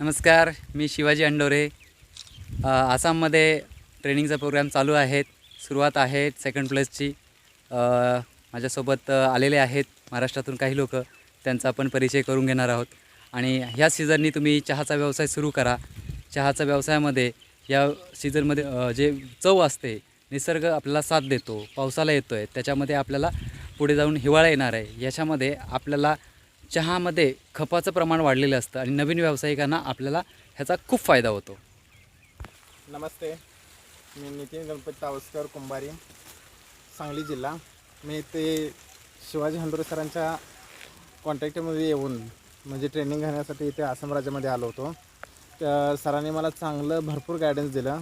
नमस्कार मी शिवाजी अंडोरे. आसाममध्ये ट्रेनिंगचा प्रोग्राम चालू आहेत सुरुवात आहे सेकंड प्लसची माझ्यासोबत आलेले आहेत महाराष्ट्रातून काही लोक त्यांचा आपण परिचय करून घेणार आहोत. आणि ह्या सीझननी तुम्ही चहाचा व्यवसाय सुरू करा. चहाचा व्यवसायामध्ये या सीझनमध्ये जे चव असते निसर्ग आपल्याला साथ देतो पावसाला येतो आहे त्याच्यामध्ये आपल्याला पुढे जाऊन हिवाळा येणार आहे. याच्यामध्ये आपल्याला चहामध्ये खपाचं प्रमाण वाढलेलं असतं आणि नवीन व्यावसायिकांना आपल्याला ह्याचा खूप फायदा होतो. नमस्ते. मी नितीन गणपती तावस्कर कुंभारी सांगली जिल्हा. मी ते शिवाजी हंडोरे सरांच्या कॉन्टॅक्टमध्ये येऊन म्हणजे ट्रेनिंग घेण्यासाठी इथे आसाम राज्यामध्ये आलो होतो. त्या सरांनी मला चांगलं भरपूर गायडन्स दिलं.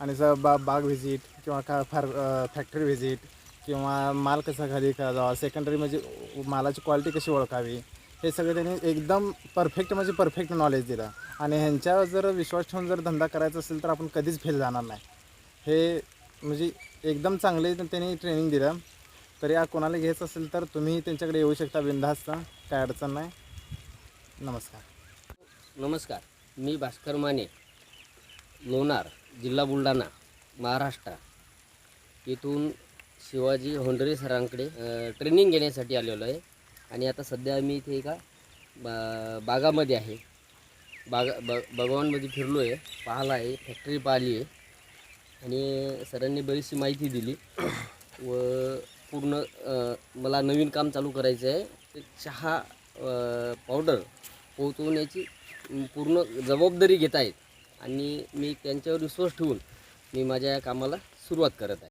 आणि जर बा बाग व्हिजिट किंवा का फार फॅक्टरी व्हिजिट किंवा माल कसा खरेदी करावा सेकंडरी म्हणजे मालाची क्वालिटी कशी ओळखावी हे सगळं त्यांनी एकदम परफेक्ट म्हणजे परफेक्ट नॉलेज दिलं. आणि ह्यांच्यावर जर विश्वास ठेवून जर धंदा करायचा असेल तर आपण कधीच फेल जाणार नाही. हे म्हणजे एकदम चांगले त्यांनी ट्रेनिंग दिलं. तरी या कोणाला घ्यायचं असेल तर तुम्ही त्यांच्याकडे येऊ शकता बिंदास्त काय अडचण नाही. नमस्कार. नमस्कार. मी भास्कर माने लोणार जिल्हा बुलढाणा महाराष्ट्र. इथून शिवाजी होंडरे सरांकडे ट्रेनिंग घेण्यासाठी आलेलो आहे. आणि आता सध्या मी इथे एका बा बागामध्ये आहे. बागा ब बागांमध्ये फिरलो आहे पाहिला आहे फॅक्टरी पाहिली आहे आणि सरांनी बरीचशी माहिती दिली. व पूर्ण मला नवीन काम चालू करायचं आहे. ते चहा पावडर पोहोचवण्याची पूर्ण जबाबदारी घेत आहेत. आणि मी त्यांच्यावर विश्वास ठेवून मी माझ्या या कामाला सुरुवात करत आहे.